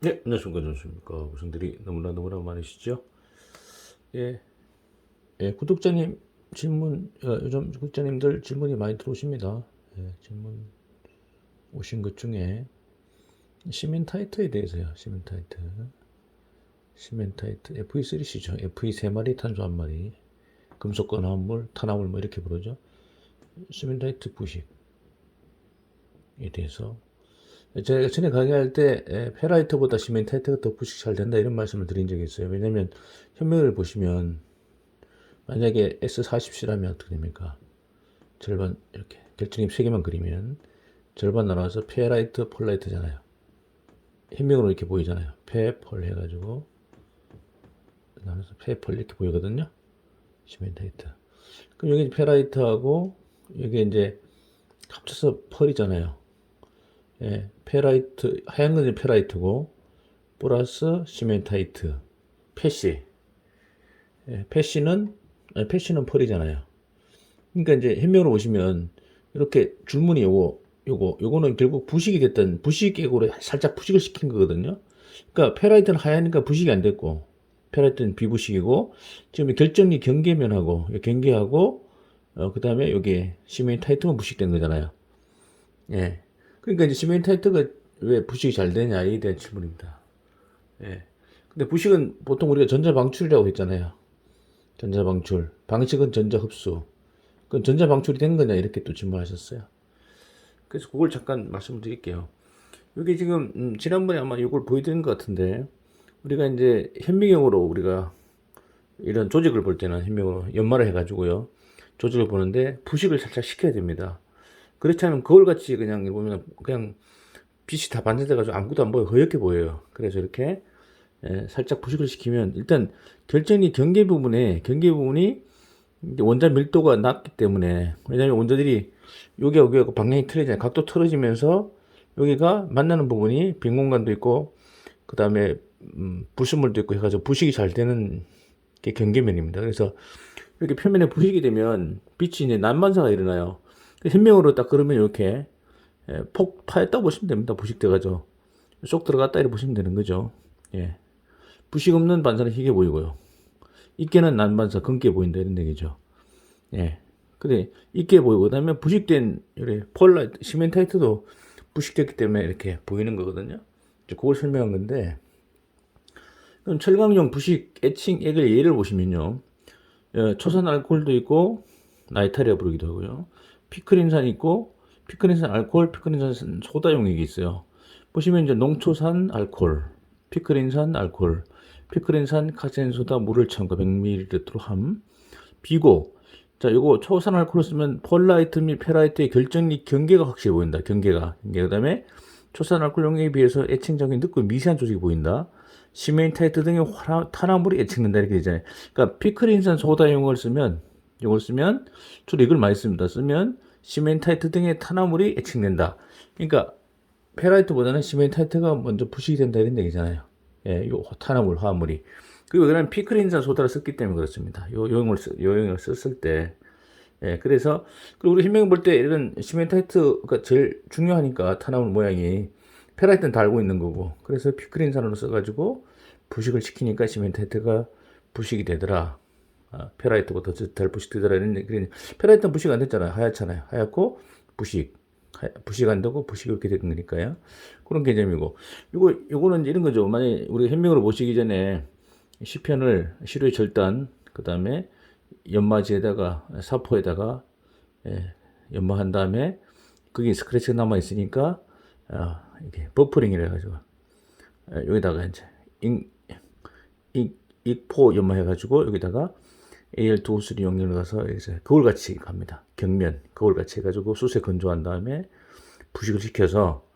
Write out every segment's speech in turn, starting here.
네, 안녕하십니까. 전수입니까. 고생들이 너무나 너무나 많으시죠? 예. 예, 구독자님 질문, 어, 요즘 구독자님들 질문이 많이 들어오십니다. 예, 질문 오신 것 중에 시멘 타이트에 대해서요. 시멘 타이트. 시멘 타이트. FE3C죠. FE 세 마리, 탄소 한 마리. 금속 건화물, 탄화물 뭐 이렇게 부르죠. 시멘 타이트 부식에 대해서 제가 전에 강의할 때 에, 페라이트보다 시멘타이트가 더 부식 잘 된다 이런 말씀을 드린 적이 있어요. 왜냐면 현명을 보시면 만약에 S40C라면 어떻게 됩니까? 절반 이렇게 결정입 세 개만 그리면 절반 나눠서 페라이트, 폴라이트잖아요. 현명으로 이렇게 보이잖아요. 페, 폴 해가지고 나눠서 페, 폴 이렇게 보이거든요. 시멘타이트. 그럼 여기 페라이트하고 여기 이제 합쳐서 펄이잖아요. 예, 페라이트, 하얀 건 페라이트고, 플러스 시멘타이트, 패시. 예, 패시는, 아니, 패시는 펄이잖아요. 그러니까 이제 현명으로 보시면, 이렇게 줄무늬 요거, 요거, 요거는 결국 부식이 됐던, 부식액으로 살짝 부식을 시킨 거거든요. 그러니까 페라이트는 하얘니까 부식이 안 됐고, 페라이트는 비부식이고, 지금 결정리 경계면하고, 경계하고, 어, 그 다음에 여기 시멘타이트만 부식된 거잖아요. 예. 그러니까 이제 시멘타이트가 왜 부식이 잘 되냐 에 대한 질문입니다. 예. 근데 부식은 보통 우리가 전자 방출이라고 했잖아요. 전자 방출. 방식은 전자 흡수. 그건 전자 방출이 된 거냐 이렇게 또 질문하셨어요. 그래서 그걸 잠깐 말씀을 드릴게요. 여기 지금 음, 지난번에 아마 이걸 보여드린 것 같은데 우리가 이제 현미경으로 우리가 이런 조직을 볼 때는 현미경으로 연마를 해가지고요 조직을 보는데 부식을 살짝 시켜야 됩니다. 그렇지 않으면 거울같이 그냥 보면 그냥 빛이 다 반사돼가지고 아무것도 안 보여 허옇게 보여요. 그래서 이렇게 예, 살짝 부식을 시키면 일단 결정이 경계 부분에 경계 부분이 원자 밀도가 낮기 때문에 왜냐하면 원자들이 여기 여기하고 방향이 틀리잖아요. 각도 틀어지면서 여기가 만나는 부분이 빈 공간도 있고 그 다음에 음, 불순물도 있고 해가지고 부식이 잘 되는 게 경계면입니다. 그래서 이렇게 표면에 부식이 되면 빛이 이제 난반사가 일어나요. 현명으로 딱 그러면 이렇게 예, 폭 파였다고 보시면 됩니다. 부식돼가지고 쏙 들어갔다 이렇게 보시면 되는 거죠. 예. 부식 없는 반사는 희게 보이고요. 있게는 난반사, 검게 보인다 이런 얘기죠. 예. 근데 있게 보이고 그다음에 부식된 이래 폴라이트, 시멘타이트도 부식됐기 때문에 이렇게 보이는 거거든요. 이제 그걸 설명한 건데 그럼 철강용 부식 애칭 액을 예를 보시면요. 예, 초산 알코올도 있고 나이타리아 부르기도 하고요. 피크린산 있고 피크린산 알코올, 피크린산 소다 용액이 있어요. 보시면 이제 농초산 알코올, 피크린산 알코올, 피크린산 카세인 소다 물을 첨가 100ml로 함. 비고 자, 요거 초산 알코올 쓰면 폴라이트 및 페라이트의 결정리 경계가 확실히 보인다. 경계가. 경계. 그다음에 초산 알코올 용액에 비해서 애칭적인 늦고 미세한 조직이 보인다. 시멘타이트 등의 탄화물이 애칭된다 이렇게 되잖아요. 그러니까 피크린산 소다용을 쓰면 이걸 쓰면 주로 이걸 많이 씁니다. 쓰면 시멘타이트 등의 탄화물이 애칭된다. 그러니까 페라이트보다는 시멘타이트가 먼저 부식이 된다 이런 얘기잖아요. 예, 요 탄화물 화합물이. 그리고 그는 피크린산 소다를 썼기 때문에 그렇습니다. 요 용을 요 용을 썼을 때. 예, 그래서 그리고 우리 현명히 볼때 이런 시멘타이트가 제일 중요하니까 탄화물 모양이 페라이트는 다 알고 있는 거고. 그래서 피크린산으로 써가지고 부식을 시키니까 시멘타이트가 부식이 되더라. 아, 페라이트보다 덜 부식되더라. 이런 그런 페라이트는 부식 안 됐잖아요. 하얗잖아요. 하얗고 부식. 하- 부식 안 되고 부식이 이렇게 된 거니까요. 그런 개념이고. 요거, 요거는 이런 거죠. 만약에 우리가 현명으로 보시기 전에 시편을 시루의 절단, 그 다음에 연마지에다가 사포에다가 예, 연마한 다음에 그게 스크래치가 남아 있으니까 아, 이게 버퍼링이라 해 가지고 예, 여기다가 이제 잉, 잉, 익포 연마해 가지고 여기다가 AL2 호수리 용량을 가서 이제 거울같이 갑니다. 경면 거울같이 해가지고 숯에 건조한 다음에 부식을 시켜서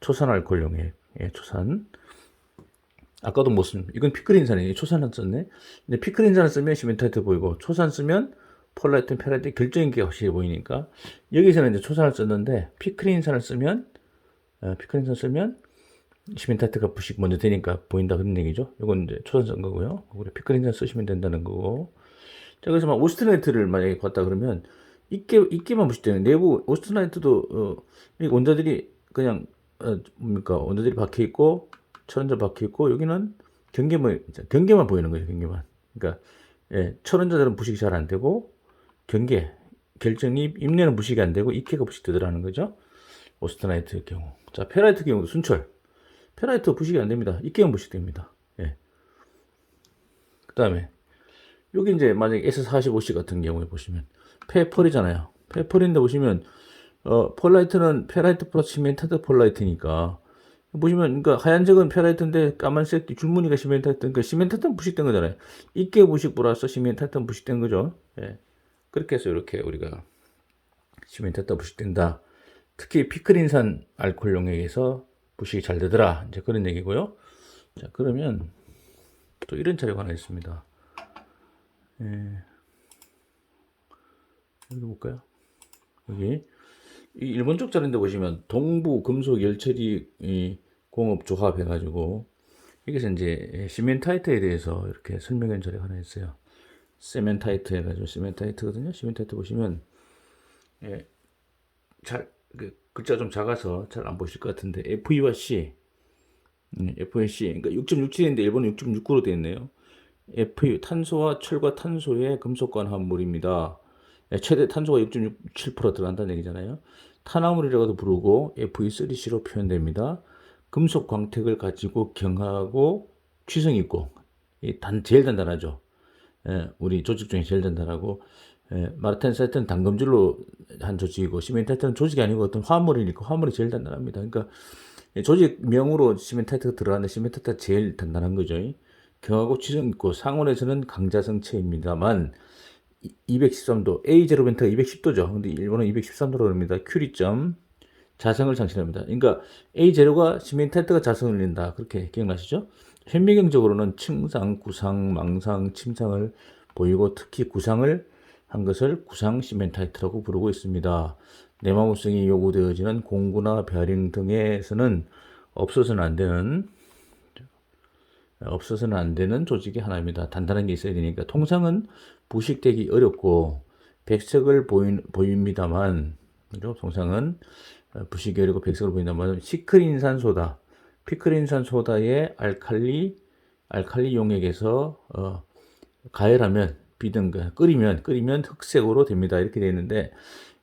초산 알코올 용액, 예, 초산. 아까도 못 쓰면 이건 피크린산이에요. 초산을 썼네. 근데 피크린산을 쓰면 시멘타이트 보이고 초산 쓰면 폴라이트, 페라이트 결정인 게 확실히 보이니까 여기서는 이제 초산을 썼는데 피크린산을 쓰면 어, 피크린산 쓰면 시멘타이트가 부식 먼저 되니까 보인다 그런 얘기죠. 이건 이제 초산 쓴 거고요. 우리 피크린산 쓰시면 된다는 거고. 자 그래서 막 오스트나이트를 만약에 봤다 그러면 이게 이게만 부식되는 내부 오스트나이트도 어, 이 원자들이 그냥 어, 뭡니까 원자들이 박혀 있고 철원자 박혀 있고 여기는 경계만 경계만 보이는 거죠. 경계만. 그러니까 예, 철원자들은 부식이 잘 안 되고 경계 결정이 입내는 부식이 안 되고 입계가 부식되더라는 거죠. 오스트나이트의 경우. 자, 페라이트 경우도 순철. 페라이트 부식이 안 됩니다. 입계는 부식됩니다. 예. 그 다음에 여기 이제 만약에 S45C 같은 경우에 보시면 페펄이잖아요. 페펄인데 보시면 어 폴라이트는 페라이트 플러스 시멘타드 폴라이트니까 보시면 그러니까 하얀색은 페라이트인데 까만색 줄무늬가 시멘타드 그러니까 시멘타드는 부식된 거잖아요. 입계 부식 플러스 시멘타드는 부식된 거죠. 예. 그렇게 해서 이렇게 우리가 시멘타드 부식된다. 특히 피크린산 알코올 용액에서 부식이 잘 되더라. 이제 그런 얘기고요. 자, 그러면 또 이런 자료가 하나 있습니다. 예. 여기 볼까요? 여기 이 일본 쪽 자료인데 보시면 동부 금속 열처리 이 공업 조합 해가지고 여기서 이제 시멘타이트에 대해서 이렇게 설명한 자료가 하나 있어요. 세멘타이트 해가지고 시멘타이트거든요. 시멘타이트 보시면 예, 잘 그, 글자 좀 작아서 잘 안 보실 것 같은데 FE와 C 음, F C 그러니까 6.67인데 일본은 6.69로 되어 있네요. F 탄소와 철과 탄소의 금속관 합물입니다. 예, 최대 탄소가 6.67% 들어간다는 얘기잖아요. 탄화물이라고도 부르고 Fe3C로 표현됩니다. 금속 광택을 가지고 경하고 취성 있고 이단 제일 단단하죠. 예, 우리 조직 중에 제일 단단하고 예, 마르텐사이트는 단검질로 한 조직이고 시멘타이트는 조직이 아니고 어떤 화물이니까 화물이 제일 단단합니다. 그러니까 예, 조직명으로 시멘타이트가 들어가는데 시멘타이트가 제일 단단한 거죠. 경하고 취성 있고 상온에서는 강자성체입니다만 213도 A 제로벤트가 210도죠. 근데 일본은 213도로 그럽니다. 큐리점 자성을 장치합니다. 그러니까 A 제로가 시멘타이트가 자성을 낸다. 그렇게 기억나시죠? 현미경적으로는 층상, 구상, 망상, 침상을 보이고 특히 구상을 한 것을 구상 시멘타이트라고 부르고 있습니다. 내마무성이 요구되어지는 공구나 베어링 등에서는 없어서는 안 되는 없어서는 안 되는 조직이 하나입니다. 단단한 게 있어야 되니까 통상은 부식되기 어렵고 백색을 보인, 보입니다만 그죠? 통상은 부식이 어렵고 백색을 보인다만 시크린산 소다, 피크린산 소다의 알칼리 알칼리 용액에서 어, 가열하면 비든 끓이면 끓이면 흑색으로 됩니다. 이렇게 되어 있는데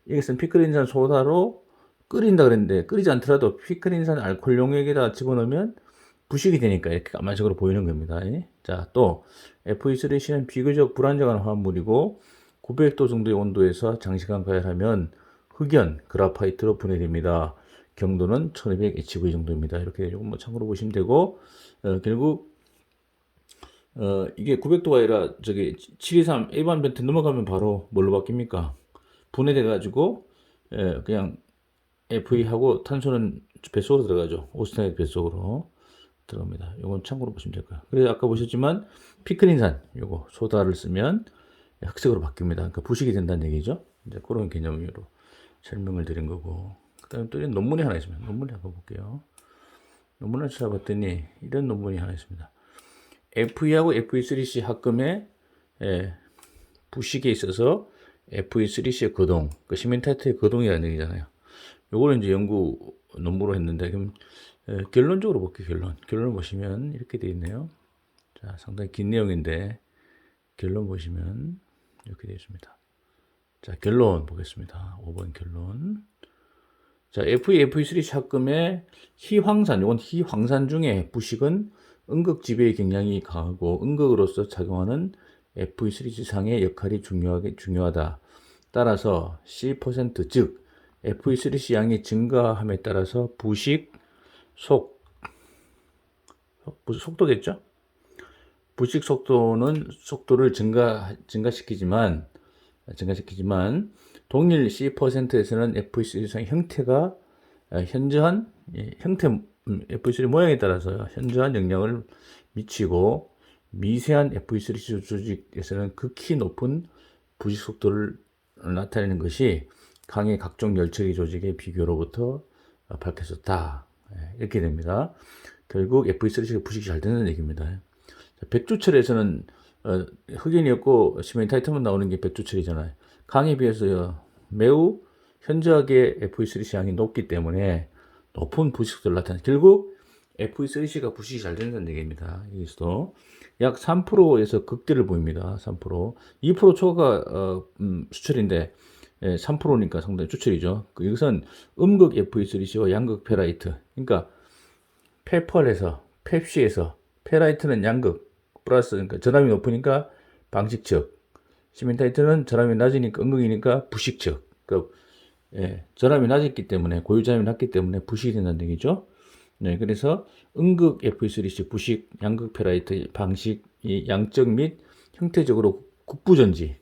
이것은 피크린산 소다로 끓인다 그랬는데 끓이지 않더라도 피크린산 알코올 용액에다 집어넣으면 부식이 되니까 이렇게 까만색으로 보이는 겁니다. 자, 또 FE3C는 비교적 불안정한 화합물이고 900도 정도의 온도에서 장시간 가열하면 흑연, 그라파이트로 분해됩니다. 경도는 1200 HV 정도입니다. 이렇게 조금 뭐 참고로 보시면 되고 어, 결국 어, 이게 900도가 아니라 저기 723 일반 벤트 넘어가면 바로 뭘로 바뀝니까? 분해돼 가지고 예, 그냥 FE하고 탄소는 뱃속으로 들어가죠. 오스타일 뱃속으로. 들어갑니다. 이건 참고로 보시면 될 거예요. 그래서 아까 보셨지만 피크린산 요거 소다를 쓰면 흑색으로 바뀝니다. 그러니까 부식이 된다는 얘기죠. 이제 그런 개념으로 설명을 드린 거고. 그다음에 또 논문이 하나 있습니다. 논문을 한번 볼게요. 논문을 찾아봤더니 이런 논문이 하나 있습니다. FE하고 FE3C 합금의 예, 부식에 있어서 FE3C의 거동, 그 시멘타이트의 거동이라는 얘기잖아요. 요거를 이제 연구 논문으로 했는데 그럼 예, 결론적으로 볼게요, 결론. 결론을 보시면 이렇게 되어 있네요. 자, 상당히 긴 내용인데, 결론 보시면 이렇게 되어 있습니다. 자, 결론 보겠습니다. 5번 결론. 자, FE, FE3 샷금의 희황산, 이건 희황산 중에 부식은 음극 지배의 경향이 강하고 음극으로서 작용하는 FE3 지상의 역할이 중요하게, 중요하다. 따라서 C%, 즉, FE3C 양이 증가함에 따라서 부식, 속, 속도겠죠? 부식 속도는 속도를 증가, 증가시키지만, 증가시키지만, 동일 C%에서는 F3 형태가 현저한, 예, 형태, F3 모양에 따라서 현저한 영향을 미치고, 미세한 F3 조직에서는 극히 높은 부식 속도를 나타내는 것이 강의 각종 열처리 조직의 비교로부터 밝혀졌다. 예, 이렇게 됩니다. 결국 FE3C가 부식이 잘 되는 얘기입니다. 백조철에서는 어, 흑인이었고 시멘타이트만 나오는 게 백조철이잖아요. 강에 비해서 매우 현저하게 FE3C 양이 높기 때문에 높은 부식도를 나타내. 결국 FE3C가 부식이 잘 된다는 얘기입니다. 여기서도 약 3%에서 극대를 보입니다. 3%. 2% 초과 어, 음, 수출인데 예, 3%니까 상당히 추출이죠. 그 이것은 음극 FE3C와 양극 페라이트. 그러니까 페펄에서 펩시에서 페라이트는 양극 플러스 그러니까 전압이 높으니까 방식적 시멘타이트는 전압이 낮으니까 음극이니까 부식적. 그 예, 전압이 낮았기 때문에 고유전압이 낮기 때문에 부식이 된다는 얘기죠. 네, 그래서 음극 F3C 부식 양극 페라이트 방식 이 양적 및 형태적으로 국부전지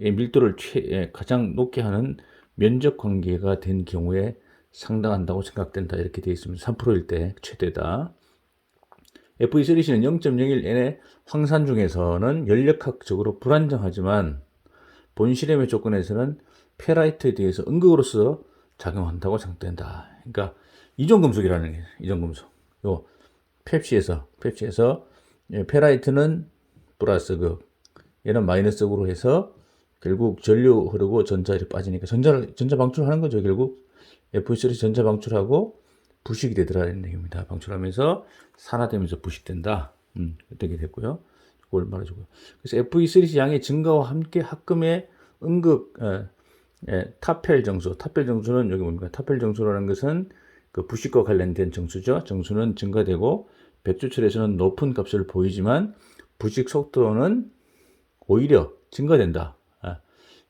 의 밀도를 최, 예, 가장 높게 하는 면적 관계가 된 경우에 상당한다고 생각된다 이렇게 되어 있습니다. 3%일 때 최대다. FE3C는 0.01N의 황산 중에서는 연력학적으로 불안정하지만 본 실험의 조건에서는 페라이트에 대해서 음극으로서 작용한다고 생각된다. 그러니까 이존 금속이라는 게 이존 금속. 요 펩시에서 펩시에서 예, 페라이트는 플러스 극, 얘는 마이너스 극으로 해서 결국 전류 흐르고 전자 이렇게 빠지니까 전자를 전자 방출하는 거죠. 결국 F3 전자 방출하고 부식이 되더라는 얘기입니다. 방출하면서 산화되면서 부식된다. 음, 되게 됐고요. 그걸 말해주고요. 그래서 FE3C 양의 증가와 함께 합금의 음극 에, 예, 타펠 정수. 타펠 정수는 여기 뭡니까? 타펠 정수라는 것은 그 부식과 관련된 정수죠. 정수는 증가되고 백주철에서는 높은 값을 보이지만 부식 속도는 오히려 증가된다. 아,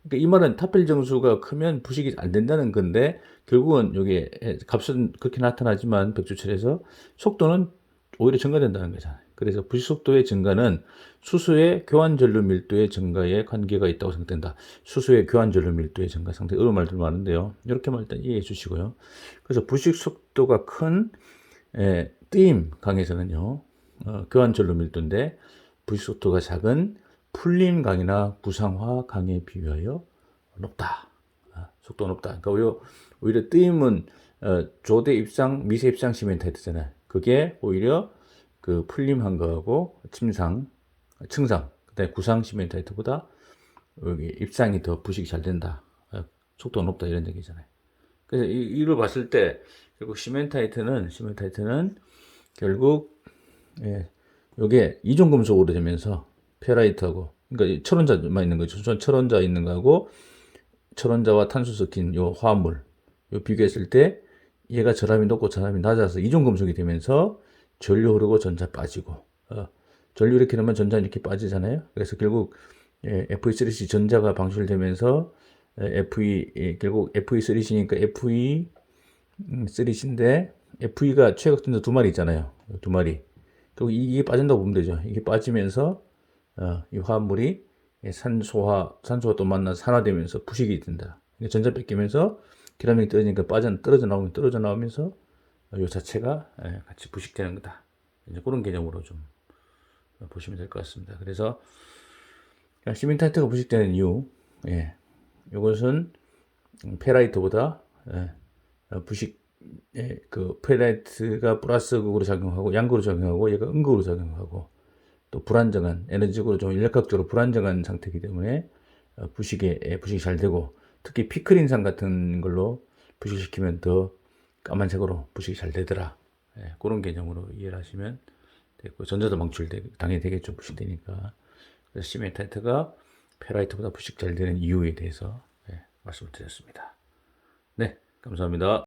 그러니까 이 말은 타펠 정수가 크면 부식이 안 된다는 건데 결국은 여기 값은 그렇게 나타나지만 백주철에서 속도는 오히려 증가된다는 거잖아요. 그래서 부식 속도의 증가는 수소의 교환 전류 밀도의 증가에 관계가 있다고 생각된다. 수소의 교환 전류 밀도의 증가 상당히 어려운 말들 많은데요. 이렇게만 일단 이해해 주시고요. 그래서 부식 속도가 큰 에, 뜨임 강에서는요. 어, 교환 전류 밀도인데 부식 속도가 작은 풀림 강이나 구상화 강에 비하여 높다. 아, 속도가 높다. 그러니까 오히려, 오히려 뜨임은 어, 조대 입상, 미세 입상 시멘타이트잖아요. 그게 오히려 그 풀림한 거하고 침상, 층상, 그다음에 구상 시멘타이트보다 여기 입상이 더 부식이 잘 된다. 어, 속도가 높다 이런 얘기잖아요. 그래서 이, 이걸 봤을 때 결국 시멘타이트는 시멘타이트는 결국 예, 요게 이종 금속으로 되면서 페라이트하고 그러니까 철원자만 있는 거죠. 철원자 있는 거하고 철원자와 탄소 섞인 요 화합물 요 비교했을 때 얘가 절함이 높고 절함이 낮아서 이종 금속이 되면서 전류 흐르고 전자 빠지고 어, 전류 이렇게 넣으면 전자 이렇게 빠지잖아요. 그래서 결국 예, FE3C 전자가 방출되면서 예, FE 예, 결국 FE3C니까 FE 3C인데 FE가 최각전자 두 마리 있잖아요. 두 마리. 결국 이게 빠진다고 보면 되죠. 이게 빠지면서 어, 이 화합물이 산소화 산소가 또 만나 산화되면서 부식이 된다. 전자 뺏기면서 기라믹이 떨어지니까 빠져 떨어져 나오면 떨어져 나오면서 이 자체가 예, 같이 부식되는 거다. 이제 그런 개념으로 좀 보시면 될 것 같습니다. 그래서 시멘타이트가 부식되는 이유, 예, 이것은 페라이트보다 예, 부식, 예, 그 페라이트가 플러스 극으로 작용하고 양극으로 작용하고 얘가 음극으로 작용하고 또 불안정한 에너지적으로 좀 인력학적으로 불안정한 상태이기 때문에 어, 부식에 예, 부식이 잘 되고 특히 피클인산 같은 걸로 부식시키면 더 까만색으로 부식이 잘 되더라. 예, 그런 개념으로 이해를 하시면 되고 전자도 방출 당연히 되겠죠 부식되니까. 그래서 시멘타이트가 페라이트보다 부식 잘 되는 이유에 대해서 예, 말씀을 드렸습니다. 네, 감사합니다.